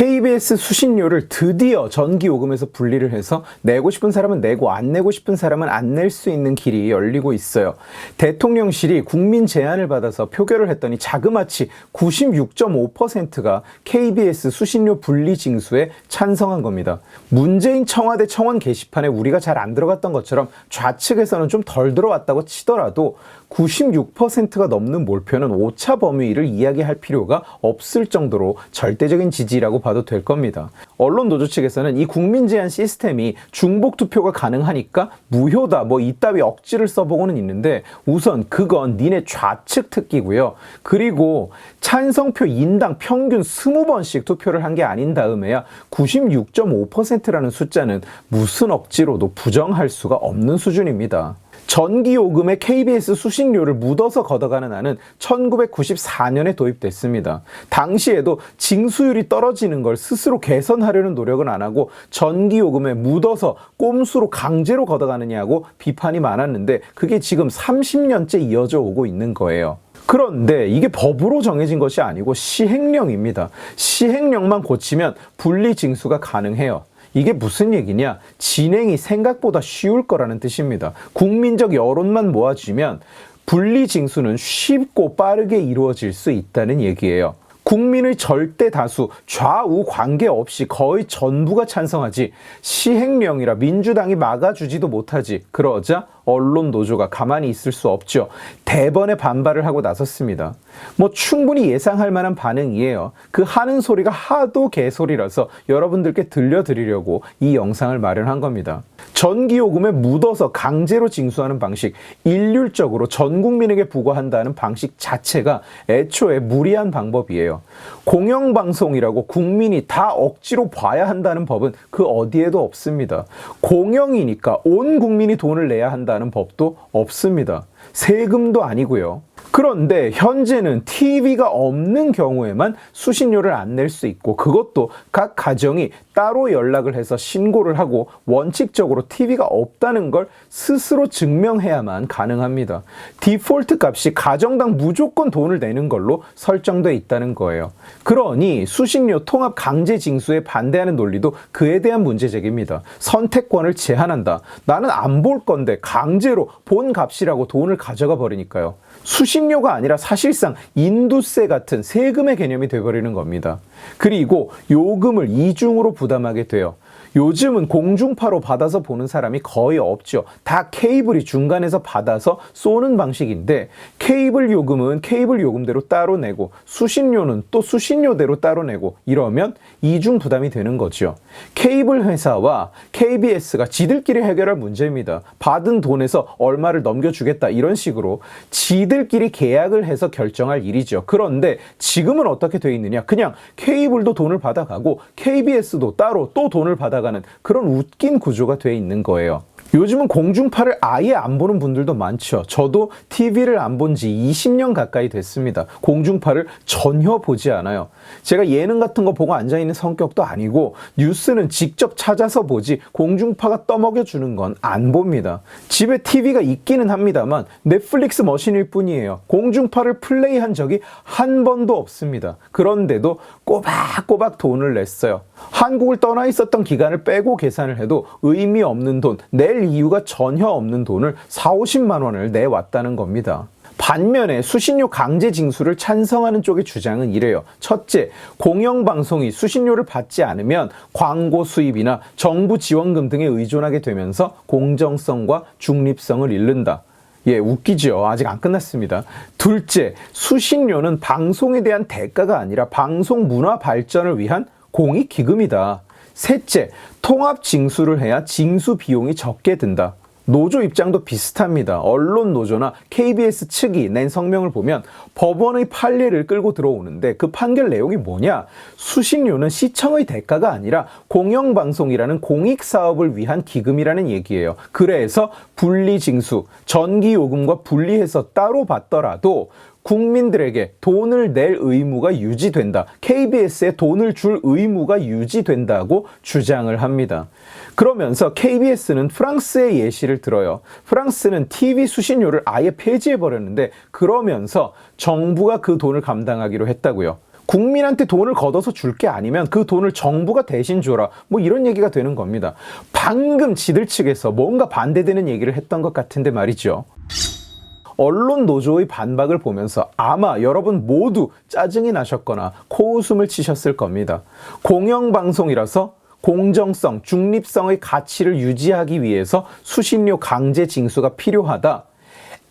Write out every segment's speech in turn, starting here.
KBS 수신료를 드디어 전기요금에서 분리를 해서 내고 싶은 사람은 내고 안 내고 싶은 사람은 안 낼 수 있는 길이 열리고 있어요. 대통령실이 국민 제안을 받아서 표결을 했더니 자그마치 96.5%가 KBS 수신료 분리 징수에 찬성한 겁니다. 문재인 청와대 청원 게시판에 우리가 잘 안 들어갔던 것처럼 좌측에서는 좀 덜 들어왔다고 치더라도 96%가 넘는 몰표는 오차 범위를 이야기할 필요가 없을 정도로 절대적인 지지라고 봐도 될 겁니다. 언론 노조 측에서는 이 국민 제한 시스템이 중복 투표가 가능하니까 무효다 뭐 이따위 억지를 써보고는 있는데 우선 그건 니네 좌측 특기고요. 그리고 찬성표 인당 평균 20번씩 투표를 한 게 아닌 다음에야 96.5%라는 숫자는 무슨 억지로도 부정할 수가 없는 수준입니다. 전기요금에 KBS 수신료를 묻어서 걷어가는 안은 1994년에 도입됐습니다. 당시에도 징수율이 떨어지는 걸 스스로 개선하려는 노력은 안 하고 전기요금에 묻어서 꼼수로 강제로 걷어가느냐고 비판이 많았는데 그게 지금 30년째 이어져 오고 있는 거예요. 그런데 이게 법으로 정해진 것이 아니고 시행령입니다. 시행령만 고치면 분리 징수가 가능해요. 이게 무슨 얘기냐? 진행이 생각보다 쉬울 거라는 뜻입니다. 국민적 여론만 모아주면 분리 징수는 쉽고 빠르게 이루어질 수 있다는 얘기예요. 국민의 절대 다수 좌우 관계없이 거의 전부가 찬성하지 시행령이라 민주당이 막아주지도 못하지 그러자 언론 노조가 가만히 있을 수 없죠. 대번에 반발을 하고 나섰습니다. 뭐 충분히 예상할 만한 반응이에요. 그 하는 소리가 하도 개소리라서 여러분들께 들려드리려고 이 영상을 마련한 겁니다. 전기요금에 묻어서 강제로 징수하는 방식, 일률적으로 전 국민에게 부과한다는 방식 자체가 애초에 무리한 방법이에요. 공영방송이라고 국민이 다 억지로 봐야 한다는 법은 그 어디에도 없습니다. 공영이니까 온 국민이 돈을 내야 한다는 법도 없습니다. 세금도 아니고요. 그런데 현재는 TV가 없는 경우에만 수신료를 안 낼 수 있고 그것도 각 가정이 따로 연락을 해서 신고를 하고 원칙적으로 TV가 없다는 걸 스스로 증명해야만 가능합니다. 디폴트 값이 가정당 무조건 돈을 내는 걸로 설정돼 있다는 거예요. 그러니 수신료 통합 강제 징수에 반대하는 논리도 그에 대한 문제 제기입니다. 선택권을 제한한다. 나는 안 볼 건데 강제로 본 값이라고 돈을 가져가 버리니까요. 수신료가 아니라 사실상 인두세 같은 세금의 개념이 돼버리는 겁니다. 그리고 요금을 이중으로 부담하게 돼요. 요즘은 공중파로 받아서 보는 사람이 거의 없죠. 다 케이블이 중간에서 받아서 쏘는 방식인데 케이블 요금은 케이블 요금대로 따로 내고 수신료는 또 수신료대로 따로 내고 이러면 이중 부담이 되는 거죠. 케이블 회사와 KBS가 지들끼리 해결할 문제입니다. 받은 돈에서 얼마를 넘겨주겠다 이런 식으로 지들끼리 계약을 해서 결정할 일이죠. 그런데 지금은 어떻게 돼 있느냐? 그냥 케이블도 돈을 받아가고 KBS도 따로 또 돈을 받아 가는 그런 웃긴 구조가 돼 있는 거예요. 요즘은 공중파를 아예 안 보는 분들도 많죠. 저도 TV를 안 본 지 20년 가까이 됐습니다. 공중파를 전혀 보지 않아요. 제가 예능 같은 거 보고 앉아있는 성격도 아니고 뉴스는 직접 찾아서 보지 공중파가 떠먹여 주는 건 안 봅니다. 집에 TV가 있기는 합니다만 넷플릭스 머신일 뿐이에요. 공중파를 플레이한 적이 한 번도 없습니다. 그런데도 꼬박꼬박 돈을 냈어요. 한국을 떠나 있었던 기간을 빼고 계산을 해도 의미 없는 돈, 낼 이유가 전혀 없는 돈을 4, 50만 원을 내왔다는 겁니다. 반면에 수신료 강제 징수를 찬성하는 쪽의 주장은 이래요. 첫째, 공영방송이 수신료를 받지 않으면 광고 수입이나 정부 지원금 등에 의존하게 되면서 공정성과 중립성을 잃는다. 예, 웃기죠. 아직 안 끝났습니다. 둘째, 수신료는 방송에 대한 대가가 아니라 방송 문화 발전을 위한 공익 기금이다. 셋째, 통합 징수를 해야 징수 비용이 적게 든다. 노조 입장도 비슷합니다. 언론 노조나 KBS 측이 낸 성명을 보면 법원의 판례를 끌고 들어오는데 그 판결 내용이 뭐냐? 수신료는 시청의 대가가 아니라 공영방송이라는 공익사업을 위한 기금이라는 얘기예요. 그래서 분리징수, 전기요금과 분리해서 따로 받더라도 국민들에게 돈을 낼 의무가 유지된다. KBS에 돈을 줄 의무가 유지된다고 주장을 합니다. 그러면서 KBS는 프랑스의 예시를 들어요. 프랑스는 TV 수신료를 아예 폐지해 버렸는데 그러면서 정부가 그 돈을 감당하기로 했다고요. 국민한테 돈을 걷어서 줄 게 아니면 그 돈을 정부가 대신 줘라. 뭐 이런 얘기가 되는 겁니다. 방금 지들 측에서 뭔가 반대되는 얘기를 했던 것 같은데 말이죠. 언론 노조의 반박을 보면서 아마 여러분 모두 짜증이 나셨거나 코웃음을 치셨을 겁니다. 공영방송이라서 공정성, 중립성의 가치를 유지하기 위해서 수신료 강제 징수가 필요하다.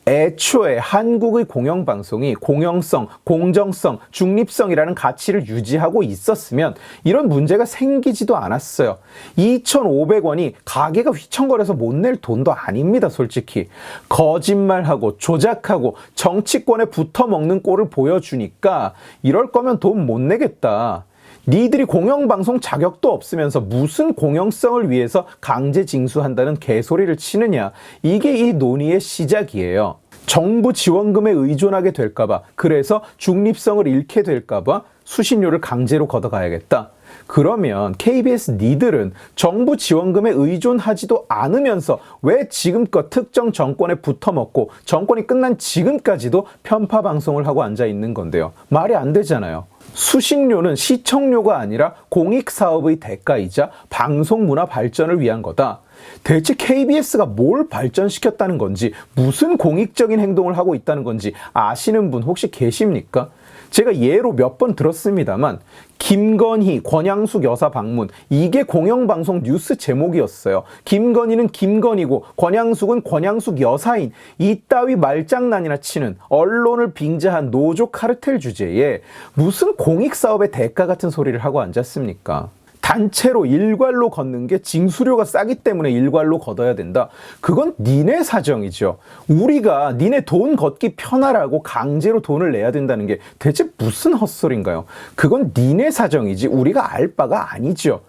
애초에 한국의 공영방송이 공영성, 공정성, 중립성이라는 가치를 유지하고 있었으면 이런 문제가 생기지도 않았어요. 2,500원이 가게가 휘청거려서 못 낼 돈도 아닙니다, 솔직히. 거짓말하고 조작하고 정치권에 붙어 먹는 꼴을 보여주니까 이럴 거면 돈 못 내겠다. 니들이 공영방송 자격도 없으면서 무슨 공영성을 위해서 강제 징수한다는 개소리를 치느냐. 이게 이 논의의 시작이에요. 정부 지원금에 의존하게 될까봐, 그래서 중립성을 잃게 될까봐 수신료를 강제로 걷어가야겠다. 그러면 KBS 니들은 정부 지원금에 의존하지도 않으면서 왜 지금껏 특정 정권에 붙어먹고 정권이 끝난 지금까지도 편파 방송을 하고 앉아 있는 건데요. 말이 안 되잖아요. 수신료는 시청료가 아니라 공익사업의 대가이자 방송 문화 발전을 위한 거다. 대체 KBS가 뭘 발전시켰다는 건지, 무슨 공익적인 행동을 하고 있다는 건지 아시는 분 혹시 계십니까? 제가 예로 몇 번 들었습니다만, 김건희, 권양숙 여사 방문, 이게 공영방송 뉴스 제목이었어요. 김건희는 김건희고, 권양숙은 권양숙 여사인, 이따위 말장난이나 치는 언론을 빙자한 노조 카르텔 주제에 무슨 공익사업의 대가 같은 소리를 하고 앉았습니까? 단체로 일괄로 걷는 게 징수료가 싸기 때문에 일괄로 걷어야 된다. 그건 니네 사정이죠. 우리가 니네 돈 걷기 편하라고 강제로 돈을 내야 된다는 게 대체 무슨 헛소리인가요? 그건 니네 사정이지 우리가 알 바가 아니죠.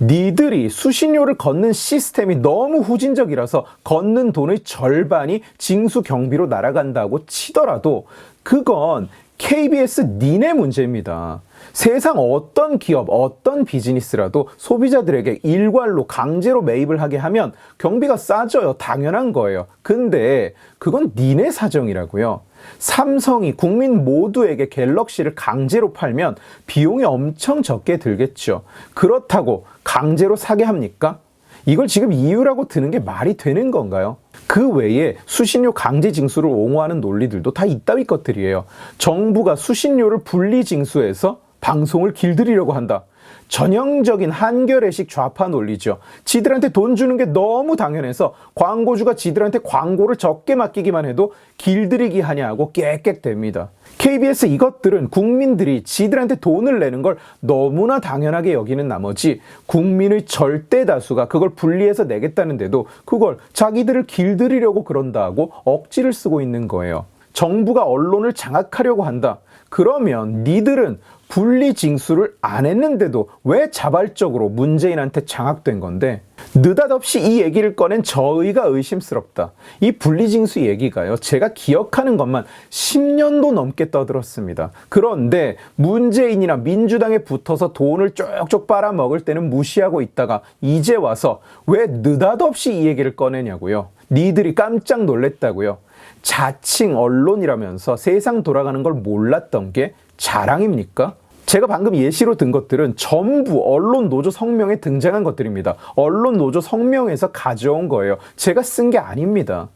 니들이 수신료를 걷는 시스템이 너무 후진적이라서 걷는 돈의 절반이 징수 경비로 날아간다고 치더라도 그건 KBS 니네 문제입니다. 세상 어떤 기업, 어떤 비즈니스라도 소비자들에게 일괄로 강제로 매입을 하게 하면 경비가 싸져요. 당연한 거예요. 근데 그건 니네 사정이라고요. 삼성이 국민 모두에게 갤럭시를 강제로 팔면 비용이 엄청 적게 들겠죠. 그렇다고 강제로 사게 합니까? 이걸 지금 이유라고 드는 게 말이 되는 건가요? 그 외에 수신료 강제 징수를 옹호하는 논리들도 다 이따위 것들이에요. 정부가 수신료를 분리 징수해서 방송을 길들이려고 한다. 전형적인 한결의식 좌파 논리죠. 지들한테 돈 주는 게 너무 당연해서 광고주가 지들한테 광고를 적게 맡기기만 해도 길들이기 하냐고 깨끗됩니다. KBS 이것들은 국민들이 지들한테 돈을 내는 걸 너무나 당연하게 여기는 나머지 국민의 절대 다수가 그걸 분리해서 내겠다는데도 그걸 자기들을 길들이려고 그런다고 억지를 쓰고 있는 거예요. 정부가 언론을 장악하려고 한다. 그러면 니들은 분리 징수를 안 했는데도 왜 자발적으로 문재인한테 장악된 건데 느닷없이 이 얘기를 꺼낸 저의가 의심스럽다. 이 분리 징수 얘기가요. 제가 기억하는 것만 10년도 넘게 떠들었습니다. 그런데 문재인이나 민주당에 붙어서 돈을 쪽쪽 빨아먹을 때는 무시하고 있다가 이제 와서 왜 느닷없이 이 얘기를 꺼내냐고요. 니들이 깜짝 놀랬다고요. 자칭 언론이라면서 세상 돌아가는 걸 몰랐던 게 자랑입니까? 제가 방금 예시로 든 것들은 전부 언론 노조 성명에 등장한 것들입니다. 언론 노조 성명에서 가져온 거예요. 제가 쓴 게 아닙니다.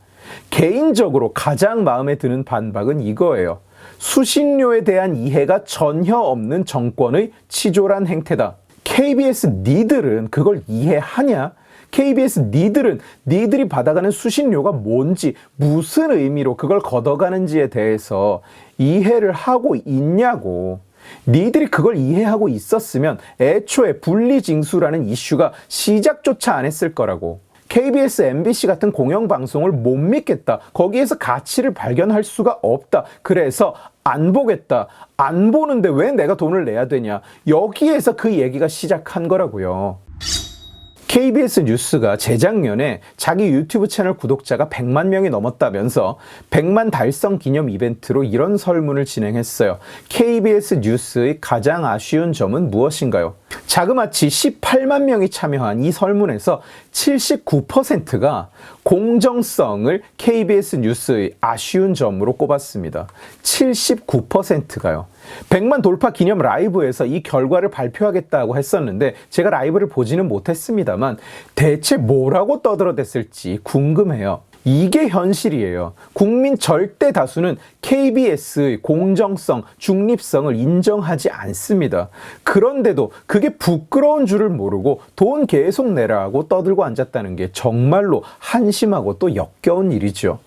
개인적으로 가장 마음에 드는 반박은 이거예요. 수신료에 대한 이해가 전혀 없는 정권의 치졸한 행태다. KBS 니들은 그걸 이해하냐? KBS 니들은 니들이 받아가는 수신료가 뭔지 무슨 의미로 그걸 걷어가는지에 대해서 이해를 하고 있냐고. 니들이 그걸 이해하고 있었으면 애초에 분리징수라는 이슈가 시작조차 안 했을 거라고. KBS, MBC 같은 공영방송을 못 믿겠다. 거기에서 가치를 발견할 수가 없다. 그래서 안 보겠다. 안 보는데 왜 내가 돈을 내야 되냐. 여기에서 그 얘기가 시작한 거라고요. KBS 뉴스가 재작년에 자기 유튜브 채널 구독자가 100만 명이 넘었다면서 100만 달성 기념 이벤트로 이런 설문을 진행했어요. KBS 뉴스의 가장 아쉬운 점은 무엇인가요? 자그마치 18만 명이 참여한 이 설문에서 79%가 공정성을 KBS 뉴스의 아쉬운 점으로 꼽았습니다. 79%가요. 100만 돌파 기념 라이브에서 이 결과를 발표하겠다고 했었는데 제가 라이브를 보지는 못했습니다만 대체 뭐라고 떠들어댔을지 궁금해요. 이게 현실이에요. 국민 절대 다수는 KBS의 공정성, 중립성을 인정하지 않습니다. 그런데도 그게 부끄러운 줄을 모르고 돈 계속 내라고 떠들고 앉았다는 게 정말로 한심하고 또 역겨운 일이죠.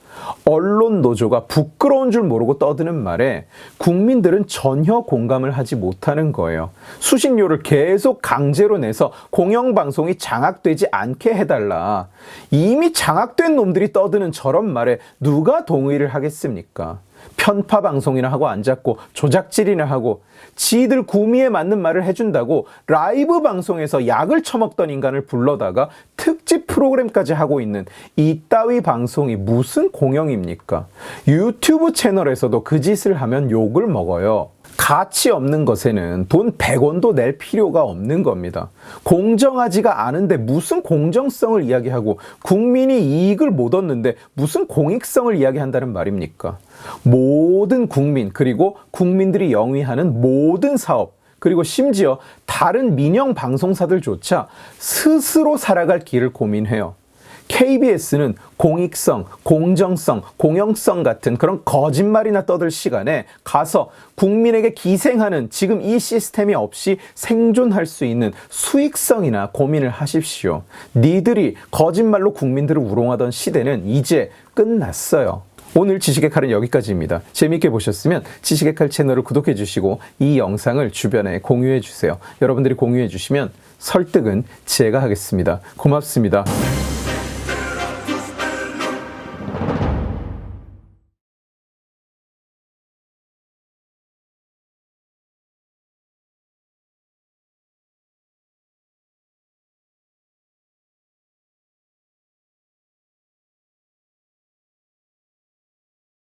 언론 노조가 부끄러운 줄 모르고 떠드는 말에 국민들은 전혀 공감을 하지 못하는 거예요. 수신료를 계속 강제로 내서 공영방송이 장악되지 않게 해달라. 이미 장악된 놈들이 떠드는 저런 말에 누가 동의를 하겠습니까? 편파 방송이나 하고 앉았고 조작질이나 하고 지들 구미에 맞는 말을 해준다고 라이브 방송에서 약을 처먹던 인간을 불러다가 특집 프로그램까지 하고 있는 이따위 방송이 무슨 공영입니까? 유튜브 채널에서도 그 짓을 하면 욕을 먹어요. 가치 없는 것에는 돈 100원도 낼 필요가 없는 겁니다. 공정하지가 않은데 무슨 공정성을 이야기하고 국민이 이익을 못 얻는데 무슨 공익성을 이야기한다는 말입니까? 모든 국민 그리고 국민들이 영위하는 모든 사업 그리고 심지어 다른 민영 방송사들조차 스스로 살아갈 길을 고민해요. KBS는 공익성, 공정성, 공영성 같은 그런 거짓말이나 떠들 시간에 가서 국민에게 기생하는 지금 이 시스템이 없이 생존할 수 있는 수익성이나 고민을 하십시오. 니들이 거짓말로 국민들을 우롱하던 시대는 이제 끝났어요. 오늘 지식의 칼은 여기까지입니다. 재밌게 보셨으면 지식의 칼 채널을 구독해 주시고 이 영상을 주변에 공유해 주세요. 여러분들이 공유해 주시면 설득은 제가 하겠습니다. 고맙습니다.